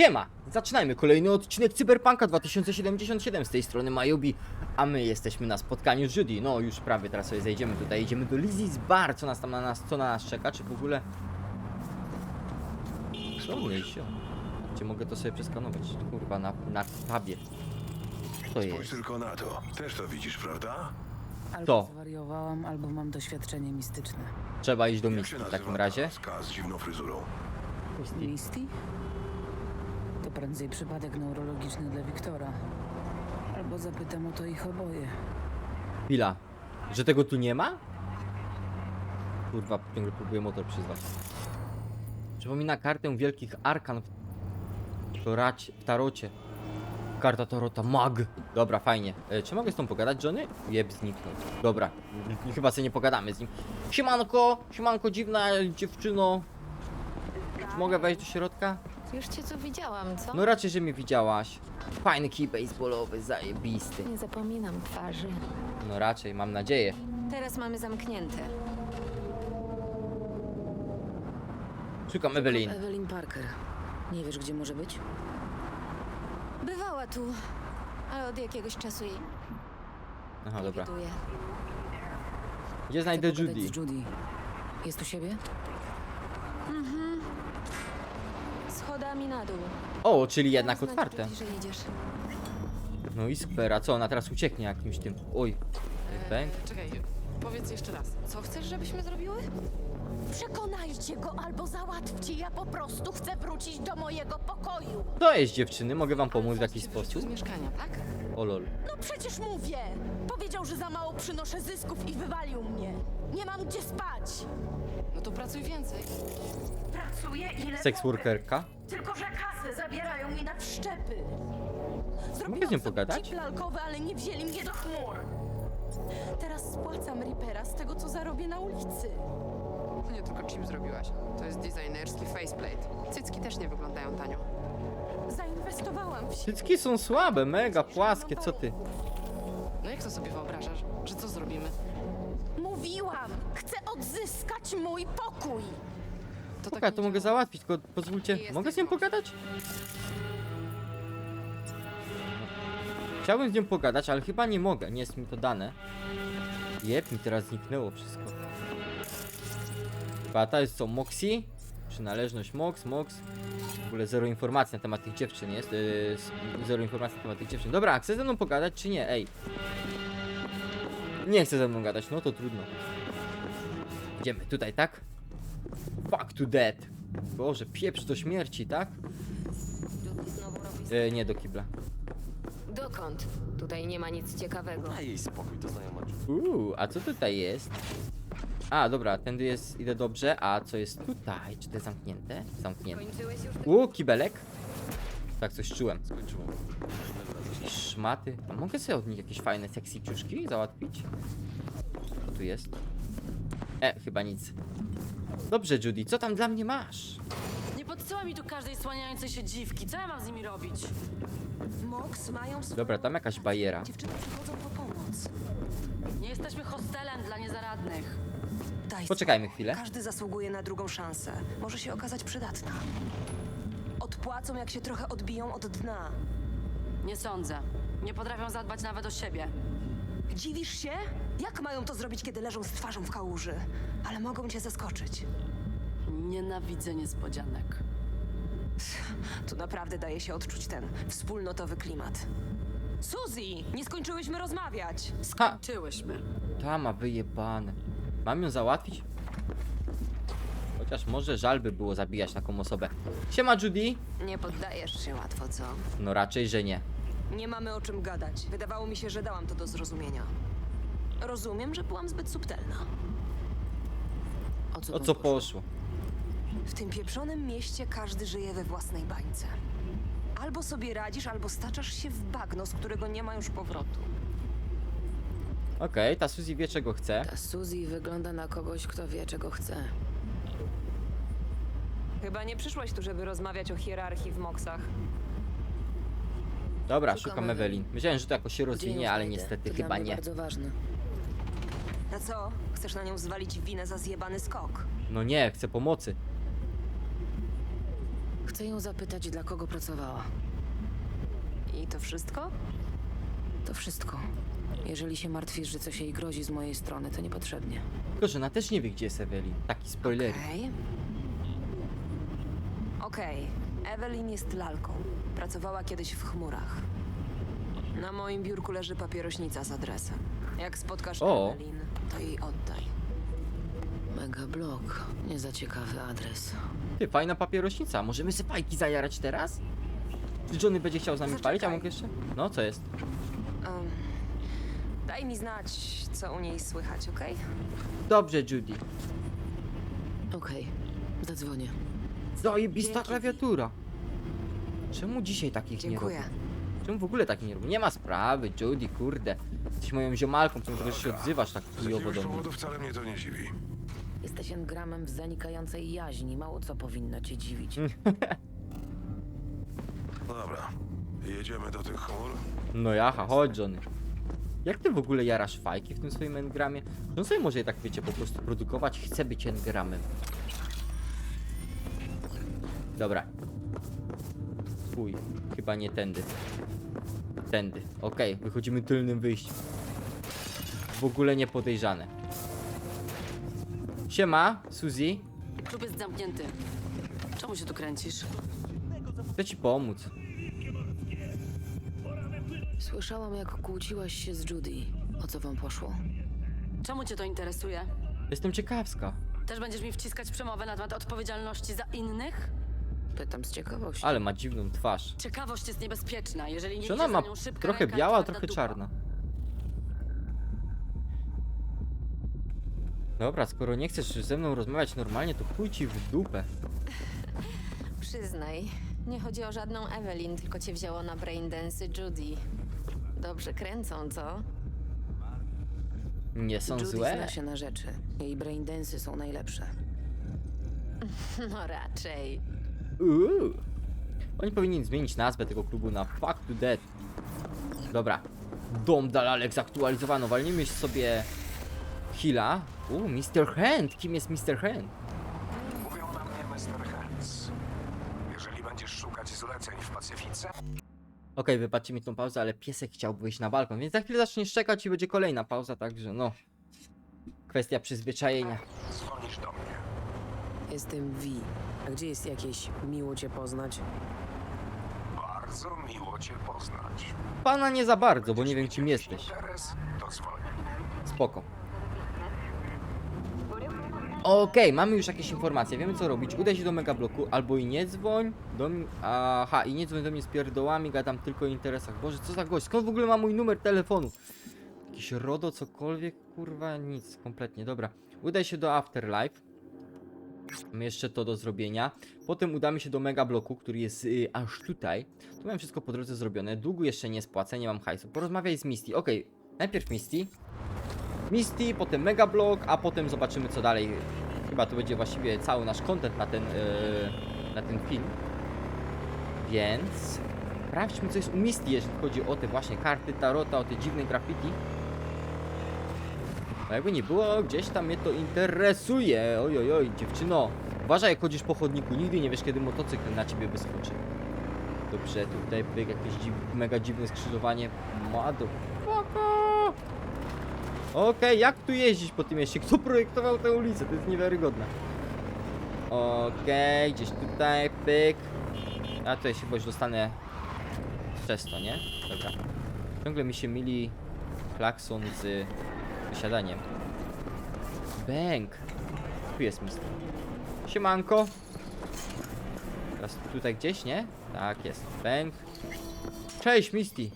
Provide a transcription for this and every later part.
Siema! Zaczynajmy kolejny odcinek Cyberpunka 2077 z tej strony Majubi, a my jesteśmy na spotkaniu z Judy. No już prawie teraz sobie zejdziemy tutaj, idziemy do Lizzie's Bar, co nas tam na nas, co na nas czeka, czy w ogóle... Się? Gdzie mogę to sobie przeskanować? Kurwa, na, na tabie. Co Spójrz jest? tylko na to. Też to widzisz, prawda? Albo To. zwariowałam, albo mam doświadczenie mistyczne. Trzeba iść do Jak Misty w nazywa takim razie. ta z dziwną fryzurą. Misty? To prędzej przypadek neurologiczny dla Wiktora. Albo zapytam o to ich oboje. Chwila. Że tego tu nie ma? Kurwa, ciągle próbuję motor przyzwać. Przypomina kartę wielkich arkan w, toracie, w tarocie. Karta tarota mag. Dobra, fajnie. E, czy mogę z tą pogadać, Johnny? Jeb, zniknął. Dobra, chyba sobie nie pogadamy z nim. Siemanko, siemanko, dziwna dziewczyno. Czy mogę wejść do środka? Już cię co widziałam, co? No raczej, że mnie widziałaś. Fajny kij baseballowy, zajebisty. Nie zapominam twarzy. No raczej, mam nadzieję. Teraz mamy zamknięte. Szukam Evelyn. Evelyn Parker. Nie wiesz, gdzie może być? Bywała tu, ale od jakiegoś czasu jej Aha, nie dobra. widuję. Gdzie znajdę Chcę pogadać Judy? z Judy. Jest u siebie? Schodami na dół. O, czyli jednak Znać otwarte. ludzi, że jedziesz. No i super, a co, ona teraz ucieknie jakimś tym... Oj, bęk. Czekaj, powiedz jeszcze raz. Co chcesz, żebyśmy zrobiły? Przekonajcie go albo załatwcie. Ja po prostu chcę wrócić do mojego pokoju. To jest dziewczyny, mogę wam pomóc w Alfons jakiś cię sposób? z mieszkania, tak? O lol. No przecież mówię. Powiedział, że za mało przynoszę zysków i wywalił mnie. Nie mam gdzie spać. No to pracuj więcej. Pracuję ile mogę. workerka? Tylko, że kasę zabierają mi na wszczepy. Mogę z Zrobiłam nią sobie pogadać? chip lalkowy, ale nie wzięli mnie do chmur. Teraz spłacam Reapera z tego, co zarobię na ulicy. Nie tylko chip zrobiłaś. To jest designerski faceplate. Cycki też nie wyglądają tanio. Zainwestowałam w siebie. Cycki są słabe, mega płaskie, co ty? No jak to sobie wyobrażasz? Że co zrobimy? Mówiłam, chcę odzyskać mój pokój. To Okej, nie to mogę działa. załatwić, tylko pozwólcie, mogę z nią pogadać? Chciałbym z nią pogadać, ale chyba nie mogę, nie jest mi to dane. Jep, mi teraz zniknęło wszystko. Chyba ta jest co, Moxie? Przynależność Mox, Mox. W ogóle zero informacji na temat tych dziewczyn jest. Yy, zero informacji na temat tych dziewczyn. Dobra, chce ze mną pogadać, czy nie? Ej. Nie chce ze mną gadać, no to trudno. Idziemy tutaj, tak? Fuck to death. Boże, pieprz do śmierci, tak? E, nie do kibla. Dokąd? Tutaj nie ma nic ciekawego. Daj jej spokój, to znajoma Uuu, a co tutaj jest? A, dobra, tędy jest, idę dobrze, a co jest tutaj? Czy to jest zamknięte? Zamknięte. Kończyłeś już? Uuu, kibelek? Tak, coś czułem. Skończyło. Jakieś szmaty. A mogę sobie od nich jakieś fajne sexy ciuszki załatwić? Co tu jest? E, chyba nic. Dobrze, Judy, co tam dla mnie masz? Nie podsyła mi tu każdej słaniającej się dziwki. Co ja mam z nimi robić? Mox mają. Dobra, tam jakaś bajera. Dziewczyny przychodzą po pomoc. Nie jesteśmy hostelem dla niezaradnych. Poczekajmy chwilę. Każdy zasługuje na drugą szansę. Może się okazać przydatna. Odpłacą, jak się trochę odbiją od dna. Nie sądzę. Nie potrafią zadbać nawet o siebie. Dziwisz się? Jak mają to zrobić, kiedy leżą z twarzą w kałuży? Ale mogą cię zaskoczyć. Nienawidzę niespodzianek. Tu naprawdę daje się odczuć ten wspólnotowy klimat. Suzy! Nie skończyłyśmy rozmawiać! Ha! Czyłyśmy. Ta ma wyjebane. Mam ją załatwić? Chociaż może żal by było zabijać taką osobę. Siema Judy? Nie poddajesz się łatwo, co? No raczej, że nie. Nie mamy o czym gadać. Wydawało mi się, że dałam to do zrozumienia. Rozumiem, że byłam zbyt subtelna. O co, O co poszło? poszło? W tym pieprzonym mieście każdy żyje we własnej bańce. Albo sobie radzisz, albo staczasz się w bagno, z którego nie ma już powrotu. Okej, ta Suzy wie czego chce. Ta Suzy wygląda na kogoś, kto wie, czego chce. Chyba nie przyszłaś tu, żeby rozmawiać o hierarchii w moksach. Dobra, Szukam szukam Evelyn. Evelyn. Myślałem, że to jakoś się Gdzie ją rozwinie, ale znajdę? niestety to dla chyba mnie nie. bardzo ważne. Na co? Chcesz na nią zwalić winę za zjebany skok? No nie, chcę pomocy. Chcę ją zapytać, dla kogo pracowała. I to wszystko? To wszystko. Jeżeli się martwisz, że coś jej grozi z mojej strony, to niepotrzebnie. Tylko, że ona też nie wie, gdzie jest Evelyn. Taki spoiler. Okej. Okej. Evelyn jest lalką. Pracowała kiedyś w chmurach. Na moim biurku leży papierośnica z adresem. Jak spotkasz O. Evelyn, to jej oddaj. Mega blok. Nie za ciekawy adres. Ty, fajna papierośnica. Możemy sobie fajki zajarać teraz? Czy Johnny będzie chciał z nami Zaczekaj. palić, a mógł jeszcze? No, co jest? Daj mi znać, co u niej słychać, okej? Dobrze, Judy. Okej, zadzwonię. Zajebista Dzięki. klawiatura. Czemu dzisiaj takich Dziękuję. nie robię? Czemu w ogóle takich nie robię? Nie ma sprawy, Judy, kurde. Jesteś moją ziomalką, czemu tylko że się odzywasz tak Z chujowo jakiegoś do mnie? powodu wcale mnie to nie dziwi. Jesteś engramem w zanikającej jaźni. Mało co powinno cię dziwić. No dobra, jedziemy do tych chmur. No jaha, chodź Johnny. Jak ty w ogóle jarasz fajki w tym swoim engramie? On sobie może tak, wiecie, po prostu produkować, chce być engramem. Dobra. Uj, chyba nie tędy. Tędy. Okej, wychodzimy tylnym wyjściem. W ogóle nie podejrzane. Siema, Suzy. Klub jest zamknięty. Czemu się tu kręcisz? Chcę ci pomóc. Słyszałam, jak kłóciłaś się z Judy. O co wam poszło? Czemu cię to interesuje? Jestem ciekawska. Też będziesz mi wciskać przemowę na temat odpowiedzialności za innych? Pytam z ciekawości. Ale ma dziwną twarz. Ciekawość jest niebezpieczna, jeżeli nie Czy ona idzie ma za nią szybka trochę ręka i biała, twarda trochę dupa. czarna? Dobra, skoro nie chcesz ze mną rozmawiać normalnie, to chuj ci w dupę. Przyznaj, nie chodzi o żadną Evelyn, tylko cię wzięło na braindensy Judy. Dobrze kręcą, co? Nie są Judy złe. zna się na rzeczy. Jej braindensy są najlepsze. No raczej. Uuu. Oni powinni zmienić nazwę tego klubu na Fuck to Dead. Dobra. Dom Dalalek zaktualizowano. Walnijmy sobie Hila. Uuu, Mr. Hand. Kim jest Mr. Hand? Mówią na mnie Mr. Hands. Jeżeli będziesz szukać zleceń w Pacyfice, Okej, wybaczcie mi tą pauzę, ale piesek chciał wyjść na balkon, więc za chwilę zacznie szczekać i będzie kolejna pauza, także no. Kwestia przyzwyczajenia. dzwonisz do mnie. Jestem V. A gdzie jest jakieś miło cię poznać? Bardzo miło cię poznać. Pana nie za bardzo, bo nie wiem kim jesteś. Interes, to. Spoko. Okej, mamy już jakieś informacje, wiemy co robić. Udaj się do Megabloku, albo i nie dzwoń do mnie. Aha, i nie dzwoń do mnie z pierdołami, gadam tylko o interesach. Boże, co za gość, skąd w ogóle ma mój numer telefonu? Jakiś RODO, cokolwiek, kurwa, nic, kompletnie, dobra. Udaj się do Afterlife. Mamy jeszcze to do zrobienia. Potem udamy się do Megabloku, który jest y, aż tutaj. Tu mam wszystko po drodze zrobione. Długu jeszcze nie spłacę, nie mam hajsu. Porozmawiaj z Misty. Okej, najpierw Misty. Misty, potem Megablock, a potem zobaczymy co dalej. Chyba to będzie właściwie cały nasz content na ten, yy, na ten film. Więc sprawdźmy co jest u Misty, jeżeli chodzi o te właśnie karty Tarota, o te dziwne graffiti. A jakby nie było, gdzieś tam mnie to interesuje. Oj, oj, oj, dziewczyno. Uważaj jak chodzisz po chodniku, nigdy nie wiesz kiedy motocykl na ciebie wyskoczy. Dobrze, tutaj byk, jakieś dziw, mega dziwne skrzyżowanie. Motherfucker! Okej, jak tu jeździć po tym mieście? Kto projektował tę ulicę? To jest niewiarygodne. Okej, gdzieś tutaj, pyk. A tutaj się już dostanę przez to, nie? Dobra. Ciągle mi się myli klakson z wysiadaniem. Bęk. Tu jest mister. Siemanko. Teraz tutaj gdzieś, nie? Tak, jest. Bęk. Cześć, Misty.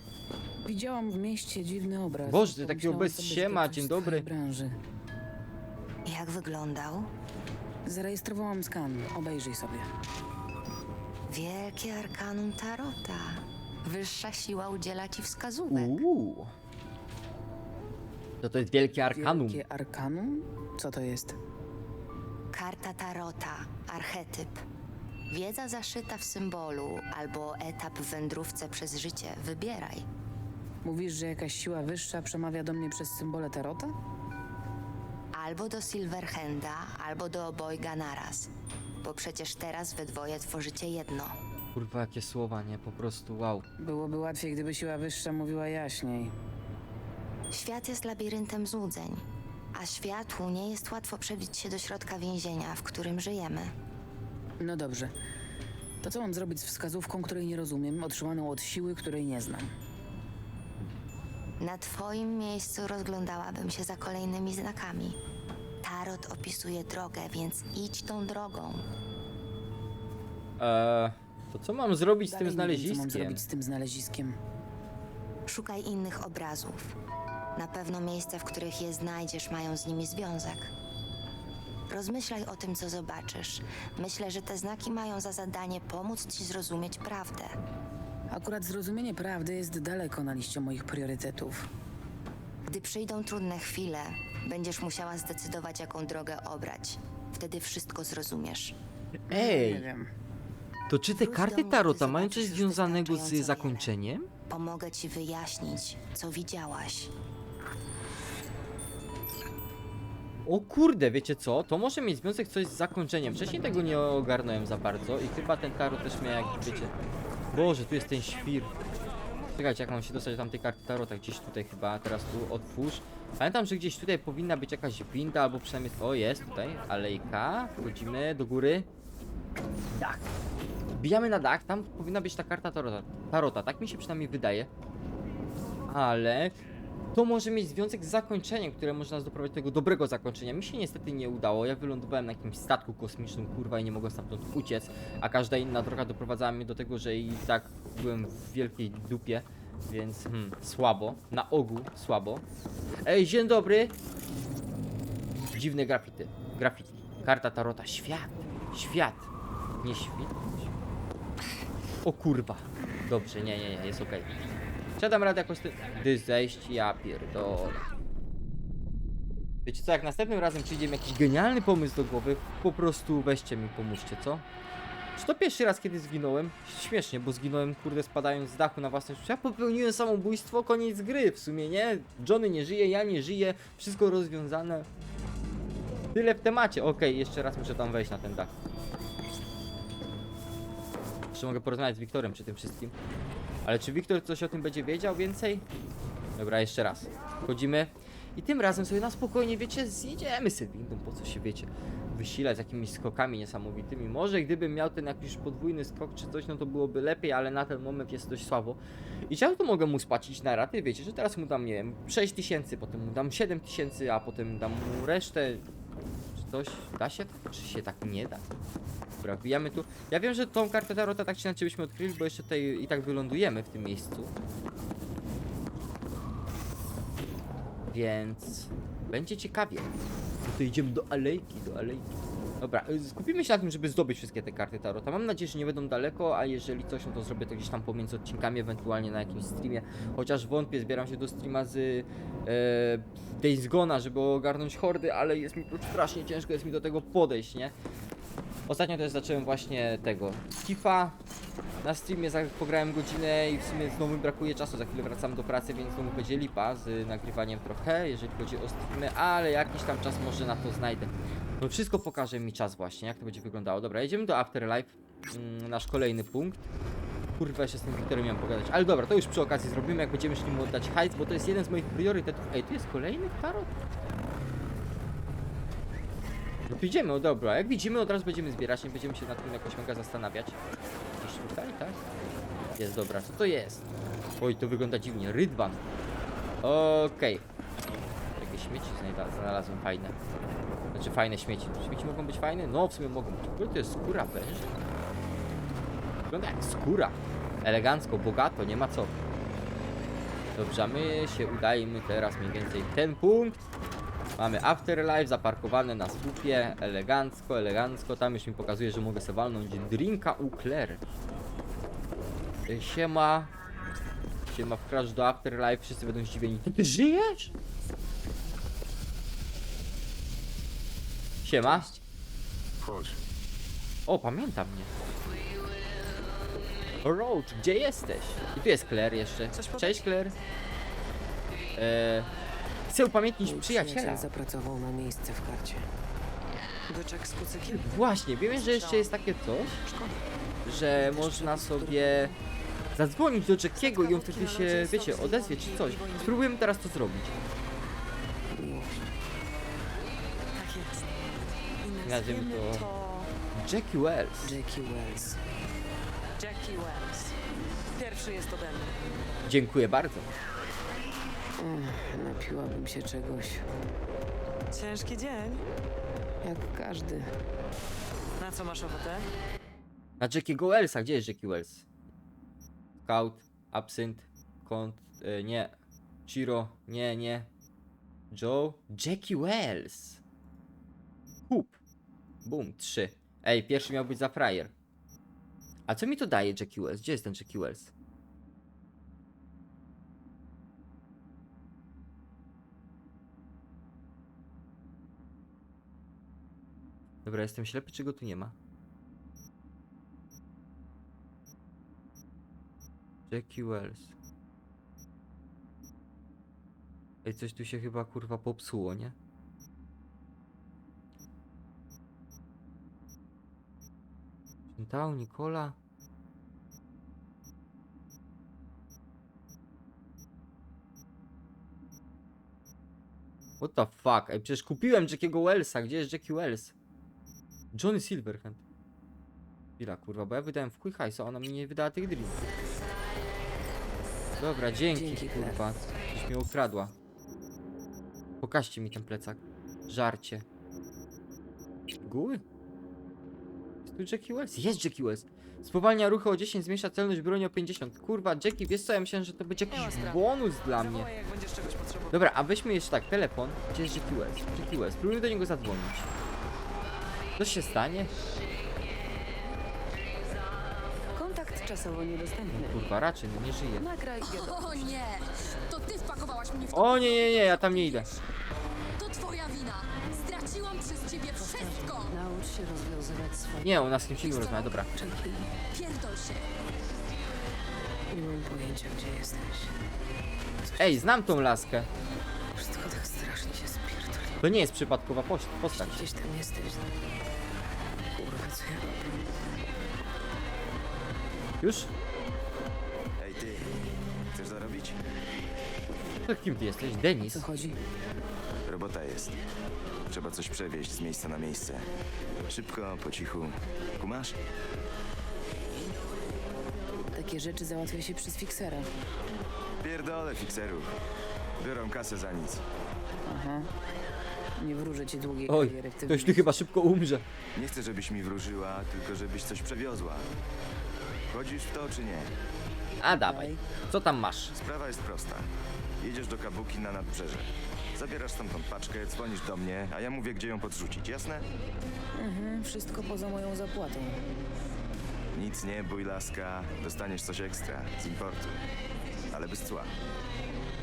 Widziałam w mieście dziwny obraz. Boże, ty takiego Pomyślałam bez sobie, że siema, ktoś dzień z dobry. branży. Jak wyglądał? Zarejestrowałam skan. Obejrzyj sobie. Wielkie arkanum Tarota. Wyższa siła udziela ci wskazówek. Uuu. To to jest wielkie arkanum. Wielkie arkanum? Co to jest? Karta Tarota, archetyp. Wiedza zaszyta w symbolu albo etap w wędrówce przez życie. Wybieraj. Mówisz, że jakaś siła wyższa przemawia do mnie przez symbole tarota? Albo do Silverhanda, albo do obojga naraz. bo przecież teraz we dwoje tworzycie jedno. Kurwa, jakie słowa, nie? Po prostu wow. Byłoby łatwiej, gdyby siła wyższa mówiła jaśniej. Świat jest labiryntem złudzeń, a światłu nie jest łatwo przebić się do środka więzienia, w którym żyjemy. No dobrze. To co mam zrobić z wskazówką, której nie rozumiem, otrzymaną od siły, której nie znam? Na twoim miejscu rozglądałabym się za kolejnymi znakami. Tarot opisuje drogę, więc idź tą drogą. Eee, to co mam zrobić z Dalej tym nie wiem, co mam znaleziskiem? zrobić z tym znaleziskiem. Szukaj innych obrazów. Na pewno miejsca, w których je znajdziesz, mają z nimi związek. Rozmyślaj o tym, co zobaczysz. Myślę, że te znaki mają za zadanie pomóc ci zrozumieć prawdę. Akurat zrozumienie prawdy jest daleko na liście moich priorytetów. Gdy przyjdą trudne chwile, będziesz musiała zdecydować, jaką drogę obrać. Wtedy wszystko zrozumiesz. Nie Ej, wiem. to czy te Wróć do karty mnie, gdy Tarota mają coś zobaczysz już związanego z wystarczająco zakończeniem? Pomogę ci wyjaśnić, co widziałaś. O kurde, wiecie co? To może mieć związek coś z zakończeniem. Wcześniej tego nie ogarnąłem za bardzo i chyba ten tarot też miał jak wiecie. Boże, tu jest ten świr. Czekajcie, jak mam się dostać do tamtej karty tarota? Gdzieś tutaj chyba, teraz tu otwórz. Pamiętam, że gdzieś tutaj powinna być jakaś winda, albo przynajmniej... O, jest tutaj, alejka. Wchodzimy do góry. Dach. Bijamy na dach, tam powinna być ta karta tarota. Tarota, tak mi się przynajmniej wydaje. Ale to może mieć związek z zakończeniem, które może nas doprowadzić do tego dobrego zakończenia. Mi się niestety nie udało. Ja wylądowałem na jakimś statku kosmicznym, kurwa, i nie mogłem stamtąd uciec, a każda inna droga doprowadzała mnie do tego, że i tak byłem w wielkiej dupie, więc hmm, słabo. Na ogół słabo. Ej, dzień dobry! Dziwne grafity. Graffiti. Karta Tarota. Świat. Świat. Nie świt. O kurwa. Dobrze, nie, nie, nie, jest okej. Siadam radę jakoś ty... Gdy zejść, ja pierdolę. Wiecie co, jak następnym razem przyjdzie mi jakiś genialny pomysł do głowy, po prostu weźcie mi, pomóżcie, co? Czy to pierwszy raz, kiedy zginąłem? Śmiesznie, bo zginąłem, kurde, spadając z dachu na życie. Ja popełniłem samobójstwo, koniec gry w sumie, nie? Johnny nie żyje, ja nie żyję, wszystko rozwiązane. Tyle w temacie. Okej, jeszcze raz muszę tam wejść na ten dach. Jeszcze mogę porozmawiać z Wiktorem przy tym wszystkim. Ale czy Wiktor coś o tym będzie wiedział więcej? Dobra, jeszcze raz. Wchodzimy. I tym razem sobie na spokojnie, wiecie, zjedziemy sobie windą, po co się, wiecie, wysilać jakimiś skokami niesamowitymi. Może gdybym miał ten jakiś podwójny skok czy coś, no to byłoby lepiej, ale na ten moment jest dość słabo. I ja to mogę mu spłacić na raty, wiecie, że teraz mu dam, nie wiem, 6 tysięcy, potem mu dam 7 tysięcy, a potem dam mu resztę. Czy coś da się czy się tak nie da? Dobra, wbijamy tu. Ja wiem, że tą kartę Tarota tak czy inaczej byśmy odkryli, bo jeszcze tutaj i tak wylądujemy w tym miejscu. Więc będzie ciekawie. No to idziemy do alejki, do alejki. Dobra, y, skupimy się na tym, żeby zdobyć wszystkie te karty Tarota. Mam nadzieję, że nie będą daleko, a jeżeli coś, no to zrobię to gdzieś tam pomiędzy odcinkami, ewentualnie na jakimś streamie. Chociaż wątpię, zbieram się do streama z e, Days żeby ogarnąć hordy, ale jest mi to strasznie ciężko, jest mi do tego podejść, nie? Ostatnio też zacząłem właśnie tego Tifa na streamie, pograłem godzinę i w sumie znowu mi brakuje czasu, za chwilę wracam do pracy, więc znowu będzie lipa z nagrywaniem trochę, jeżeli chodzi o streamy, ale jakiś tam czas może na to znajdę. No wszystko pokaże mi czas właśnie, jak to będzie wyglądało. Dobra, jedziemy do Afterlife, mm, nasz kolejny punkt. Kurwa, jeszcze z tym Wiktorem miałem pogadać, ale dobra, to już przy okazji zrobimy, jak będziemy szli mu oddać hajs, bo to jest jeden z moich priorytetów. Ej, tu jest kolejny tarot? No o dobra, jak widzimy od razu będziemy zbierać, nie będziemy się nad tym jakoś mega zastanawiać. Gdzieś tutaj, tak? Jest, dobra, co to jest? Oj, to wygląda dziwnie, rydwan. Okej. Jakieś śmieci znajda- znalazłem fajne. Znaczy fajne śmieci. Śmieci mogą być fajne? No, w sumie mogą być. W ogóle to jest skóra węża. Wygląda jak skóra. Elegancko, bogato, nie ma co. Dobrze, a my się udajemy teraz mniej więcej ten punkt. Mamy Afterlife zaparkowane na słupie, elegancko, elegancko. Tam już mi pokazuje, że mogę sobie walnąć drinka u Claire. Y, Siema. Siema, wkracz do Afterlife, wszyscy będą zdziwieni. Ty, ty żyjesz? Siema. Chodź. O, pamięta mnie. Roach, gdzie jesteś? I tu jest Claire jeszcze. Cześć Claire. E, chcę upamiętnić Mój przyjaciela. przyjaciel zapracował na miejsce w karcie. Byczek z kucykiem? Właśnie, wiem, że jeszcze jest takie coś, że można sobie zadzwonić do Jackiego i on wtedy się, wiecie, odezwie czy coś. Spróbujemy teraz to zrobić. Tak jest. I Nazwijmy nazwiemy to- to... Jackie Wells. Jackie Wells. Jackie Wells. Pierwszy jest ode mnie. Dziękuję bardzo. Ech, napiłabym się czegoś. Ciężki dzień. Jak każdy. Na co masz ochotę? Na Jackiego Wellsa, gdzie jest Jackie Wells? Scout, Absynt, Kont, e, nie. Chiro, nie, nie. Joe, Jackie Wells. Hup. Boom, trzy. Ej, pierwszy miał być za frajer. A co mi to daje Jackie Wells? Gdzie jest ten Jackie Wells? Dobra, jestem ślepy, czy go tu nie ma? Jackie Wells. Ej, coś tu się chyba kurwa popsuło, nie? Tał, Nikola. What the fuck? Ej, przecież kupiłem Jackiego Wellsa. Gdzie jest Jackie Wells? Johnny Silverhand. Chwila, kurwa, bo ja wydałem w chuj hajsu, a ona mi nie wydała tych drinków. Dobra, dzięki, Dzięki, kurwa. Coś mnie ukradła. Pokażcie mi ten plecak. Żarcie. Guły? Jest tu Jackie Wells? Jest Jackie Wells! Spowalnia ruchy o 10, zmniejsza celność broni o 50. Kurwa, Jackie, wiesz co, ja myślałem, że to będzie jakiś bonus dla mnie. Dobra, a weźmy jeszcze tak, telefon. Gdzie jest Jackie Wells? Jackie Wells, spróbujmy do niego zadzwonić. Coś się stanie? Kontakt czasowo niedostępny. Kurwa, raczej, no nie żyje. Nagraj wiadomość. O nie! To ty wpakowałaś mnie w O nie, nie, nie, ja tam nie idę. To twoja wina! Straciłam przez ciebie wszystko! Naucz się rozwiązywać swoje... Nie, u nas z kimś innym rozmawia, dobra. Pierdol się! nie mam pojęcia, gdzie jesteś. Ej, znam tą laskę. Wszystko tak strasznie się. To nie jest przypadkowa post- postać. Gdzieś tam jesteś. Kurwa, co ja robię? Już? Ej ty, chcesz zarobić? To kim ty jesteś? Denis? Co chodzi? Robota jest. Trzeba coś przewieźć z miejsca na miejsce. Szybko, po cichu. Kumasz? Takie rzeczy załatwia się przez fiksera. Pierdolę fikserów. Biorą kasę za nic. Aha. Nie wróżę ci długiej Oj, kariery w tym ktoś tu miejscu. chyba szybko umrze. Nie chcę, żebyś mi wróżyła, tylko żebyś coś przewiozła. Chodzisz w to czy nie? A dawaj. Co tam masz? Sprawa jest prosta. Jedziesz do Kabuki na nadbrzeże. Zabierasz stamtąd paczkę, dzwonisz do mnie, a ja mówię, gdzie ją podrzucić, jasne? Mhm, wszystko poza moją zapłatą. Nic nie bój, laska. Dostaniesz coś ekstra z importu. Ale bez cła.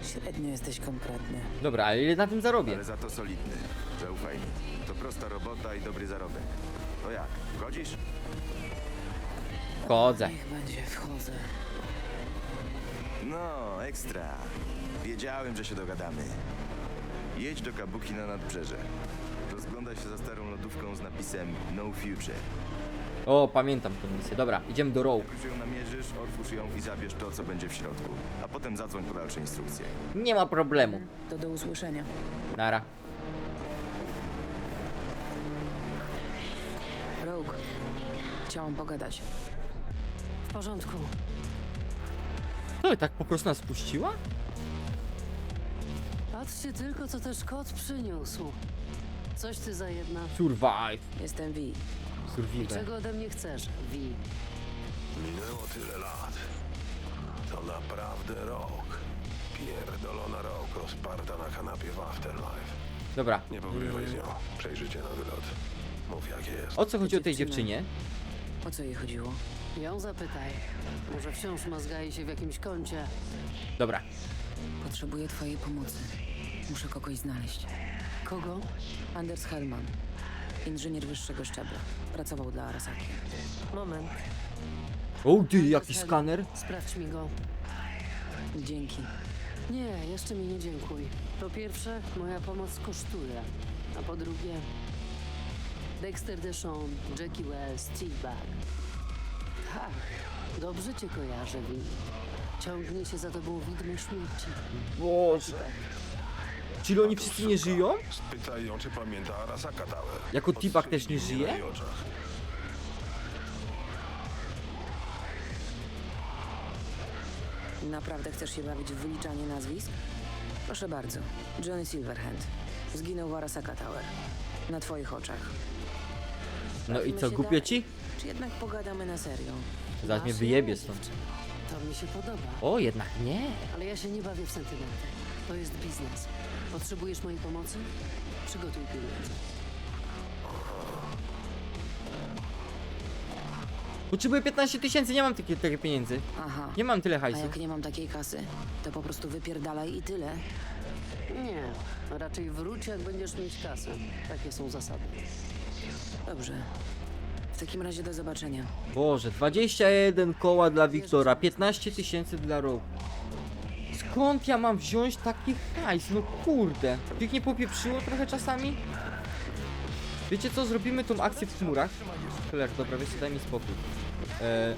Średnio jesteś konkretny. Dobra, ale ile na tym zarobię? Ale za to solidny. Zaufaj mi. To prosta robota i dobry zarobek. To jak? Wchodzisz? Chodzę. Niech będzie, wchodzę. No, ekstra. Wiedziałem, że się dogadamy. Jedź do Kabuki na nadbrzeże. Rozglądaj się za starą lodówką z napisem No Future. O, pamiętam tę misję. Dobra, idziemy do Rogue. Jak już ją namierzysz, otwórz ją i zabierz to, co będzie w środku. A potem zadzwoń po dalsze instrukcje. Nie ma problemu. To do usłyszenia. Nara. Rogue. Chciałam pogadać. W porządku. To tak po prostu nas puściła? Patrzcie tylko, co też kot przyniósł. Coś ty za jedna. Survive. Jestem Vi. I Survive. czego ode mnie chcesz, Wi? Minęło tyle lat. To naprawdę rok. Pierdolona rok rozparta na kanapie w Afterlife. Dobra. Nie pogrywaj z nią. Przejrzycie na wylot. Mów jak jest. O co chodzi o tej dziewczynie? O co jej chodziło? Ją zapytaj. Może wciąż mazgaje się w jakimś kącie. Dobra. Potrzebuję twojej pomocy. Muszę kogoś znaleźć. Kogo? Anders Hellman. Inżynier wyższego szczebla. Pracował dla Arasaki. Moment. O ty, jaki skaner. Sprawdź mi go. Dzięki. Nie, jeszcze mi nie dziękuj. Po pierwsze, moja pomoc kosztuje. A po drugie, Dexter Deshawn, Jackie Wells, Steve Bug. Tak, dobrze cię kojarzę, Vin. Ciągnie się za tobą widmo śmierci. Boże. Czyli oni wszyscy nie żyją? Spytaj ją, czy pamięta Arasaka Tower. Jako T-Bag też nie żyje? na jej oczach. Naprawdę chcesz się bawić w wyliczanie nazwisk? Proszę bardzo. Johnny Silverhand. Zginął w Arasaka Tower. Na twoich oczach. No i Bawimy co, się głupio dalej. ci? Czy jednak pogadamy na serio? Zaraz mnie Masz wyjebie rację, stąd. dziewczyno. To mi się podoba. O, jednak nie. Ale ja się nie bawię w sentymenty. To jest biznes. Potrzebujesz mojej pomocy? Przygotuj pieniądze. Potrzebuję 15 tysięcy, nie mam takie, takie pieniędzy. Aha. Nie mam tyle A hajsu. jak nie mam takiej kasy, to po prostu wypierdalaj i tyle. Nie, raczej wróć, jak będziesz mieć kasę. Takie są zasady. Dobrze. W takim razie do zobaczenia. Boże, 21 koła dla Wiktora, 15 tysięcy dla roku. Skąd ja mam wziąć taki hajs? No kurde. Tych nie popieprzyło trochę czasami? Wiecie co, zrobimy tą akcję w chmurach? Cholera, dobra, wiecie, daj mi spokój. E...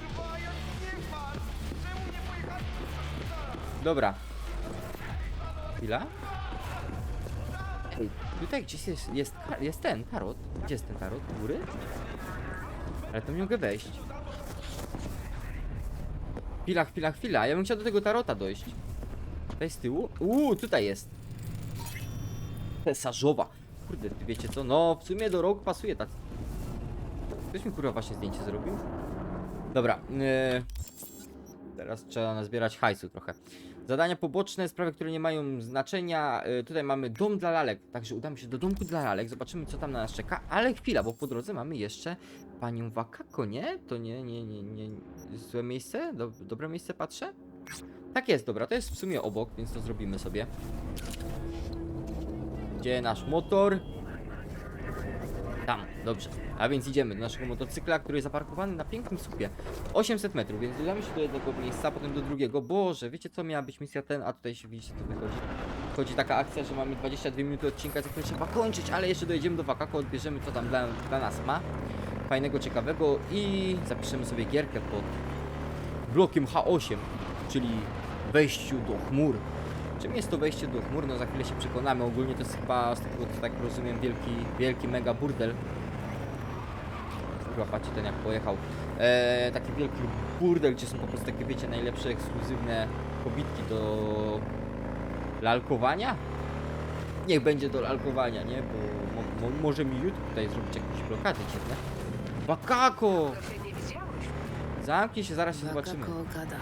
Dobra. Chwila. Ej, tutaj gdzieś jest, jest, jest ten tarot. Gdzie jest ten tarot? Góry? Ale tam nie mogę wejść. Chwila, chwila, chwila. Ja bym chciał do tego tarota dojść. Tutaj z tyłu? Uuu, tutaj jest. Pesarzowa. Kurde, wiecie co? No, w sumie do rok pasuje tak. Ktoś mi kurwa właśnie zdjęcie zrobił? Dobra. Yy... Teraz trzeba nazbierać hajsu trochę. Zadania poboczne, sprawy, które nie mają znaczenia. Yy, tutaj mamy dom dla lalek. Także udamy się do domku dla lalek. Zobaczymy, co tam na nas czeka. Ale chwila, bo po drodze mamy jeszcze panią Wakako, nie? To nie, nie, nie, nie. Złe miejsce? Do, dobre miejsce patrzę? Tak jest, dobra, to jest w sumie obok, więc to zrobimy sobie. Gdzie nasz motor? Tam, dobrze. A więc idziemy do naszego motocykla, który jest zaparkowany na pięknym słupie. 800 metrów, więc udamy się do jednego miejsca, potem do drugiego. Boże, wiecie co miała być misja ten, a tutaj się widzicie, to wychodzi. Wchodzi taka akcja, że mamy 22 minuty odcinka, za trzeba kończyć, ale jeszcze dojedziemy do Wakako, odbierzemy co tam dla, dla nas ma. Fajnego, ciekawego i zapiszemy sobie gierkę pod blokiem H8, czyli wejściu do chmur. Czym jest to wejście do chmur? No za chwilę się przekonamy. Ogólnie to jest chyba, z tego co tak rozumiem, wielki, wielki mega burdel. Patrzcie ten jak pojechał. Eee, taki wielki burdel, gdzie są po prostu takie, wiecie, najlepsze ekskluzywne pobitki do lalkowania? Niech będzie do lalkowania, nie? Bo mo, mo, może mi YouTube tutaj zrobić jakieś blokady dziwne. Bakako! Zamknij się, zaraz się zobaczymy. Okada.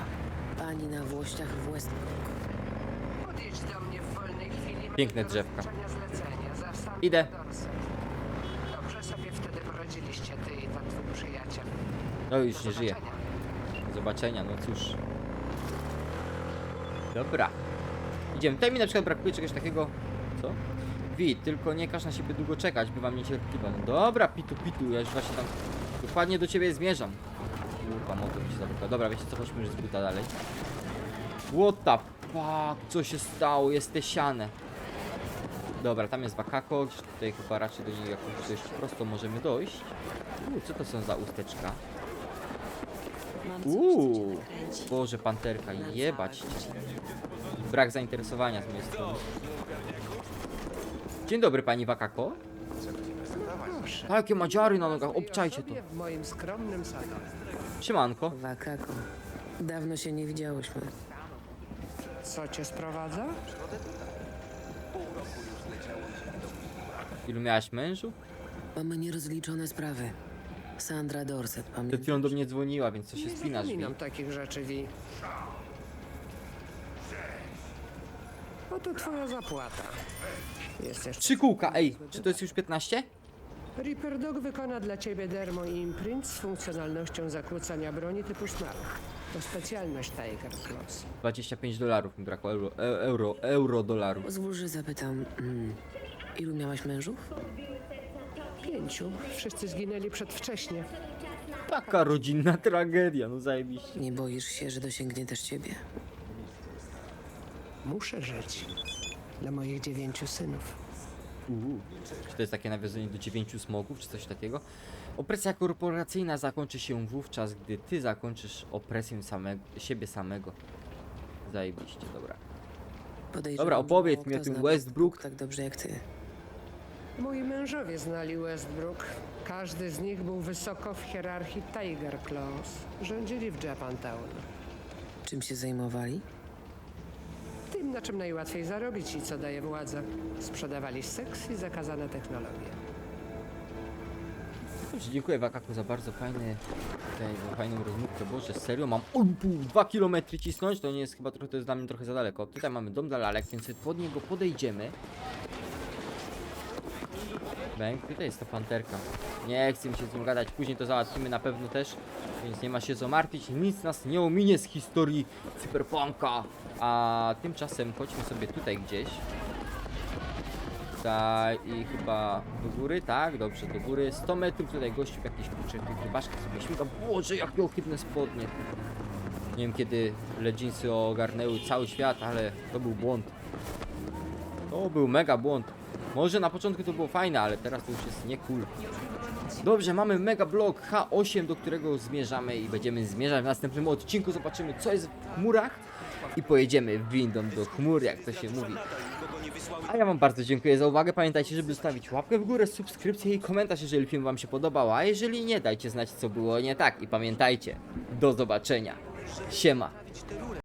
Pani na włościach w Westbrook. Podjedź do mnie w wolnej chwili. Piękne do drzewka. zlecenia. Idę. Dorset. Dobrze sobie wtedy poradziliście, ty i ten twój przyjaciel. No już Do nie żyje. zobaczenia. Do zobaczenia, no cóż. Dobra. Idziemy. Tutaj mi na przykład brakuje czegoś takiego. Co? Wi, tylko nie każ na siebie długo czekać, bywam niecierpliwa. No dobra, pitu, pitu, ja już właśnie tam dokładnie do ciebie zmierzam. Kurwa, motor mi się zamyka. Dobra, wiecie co, chodźmy już z buta dalej. What the fuck, co się stało? Jest te siane. Dobra, tam jest wakako, tutaj chyba raczej do niej jakoś dość prosto możemy dojść. Uuu, co to są za usteczka? Uuu. Boże, panterka, jebać cię. Brak zainteresowania z mojej strony. Dzień dobry, pani Wakako. Takie madziary na nogach, obczajcie to. w moim skromnym salonie. Siemanko. Wakako. Dawno się nie widziałyśmy. Co cię sprowadza? Ilu miałaś mężów? Mamy nierozliczone sprawy. Sandra Dorset, Przed pamiętasz? chwilą do mnie dzwoniła, więc co się spinasz, Wi? Zapominam takich rzeczy, Wi. Oto twoja zapłata. Jest jeszcze... Trzy kółka, ej, czy to jest już 15? Reaper Dog wykona dla ciebie dermo imprint z funkcjonalnością zakłócania broni typu szmal. To specjalność Tiger Claws. 25 dolarów mi brakło, euro, e- euro, euro dolarów. Że zapytam, mm, ilu miałaś mężów? Pięciu. Wszyscy zginęli przedwcześnie. Taka rodzinna tragedia, no zajebiście. Nie boisz się, że dosięgnie też ciebie? Muszę żyć. Dla moich dziewięciu synów. Uuu. Czy to jest takie nawiązanie do dziewięciu smogów, czy coś takiego? Opresja korporacyjna zakończy się wówczas, gdy ty zakończysz opresję samego, siebie samego. Zajebiście, dobra. Podejrzewam, Dobra, opowiedz mi o kto tym zna Westbrook. tak dobrze jak ty. Moi mężowie znali Westbrook. Każdy z nich był wysoko w hierarchii Tiger Claws. Rządzili w Japantown. Czym się zajmowali? Na czym najłatwiej zarobić i co daje władza. Sprzedawali seks i zakazane technologie. Dziękuję Wakaku za bardzo fajny, tutaj, za fajną rozmówkę. Boże, serio? Mam o, pół, dwa kilometry cisnąć? To nie jest chyba trochę, to jest dla mnie trochę za daleko. Tutaj mamy dom dla lalek, więc pod niego podejdziemy. Bęk, tutaj jest ta panterka. Nie chcę mi się z nią gadać, później to załatwimy na pewno też, więc nie ma się co martwić. Nic nas nie ominie z historii cyberpunka. A tymczasem chodźmy sobie tutaj gdzieś. Tutaj i chyba do góry, tak? Dobrze, do góry. 100 metrów tutaj gościu w jakiejś kurczę rybaszkach sobie śmiga. Boże, jakie ohydne spodnie. Nie wiem kiedy leginsy ogarnęły cały świat, ale to był błąd. To był mega błąd. Może na początku to było fajne, ale teraz to już jest nie cool. Dobrze, mamy mega blok H8, do którego zmierzamy i będziemy zmierzać w następnym odcinku. Zobaczymy co jest w chmurach i pojedziemy windą do chmur, jak to się mówi. A ja wam bardzo dziękuję za uwagę. Pamiętajcie, żeby zostawić łapkę w górę, subskrypcję i komentarz, jeżeli film wam się podobał. A jeżeli nie, dajcie znać, co było nie tak. I pamiętajcie, do zobaczenia. Siema.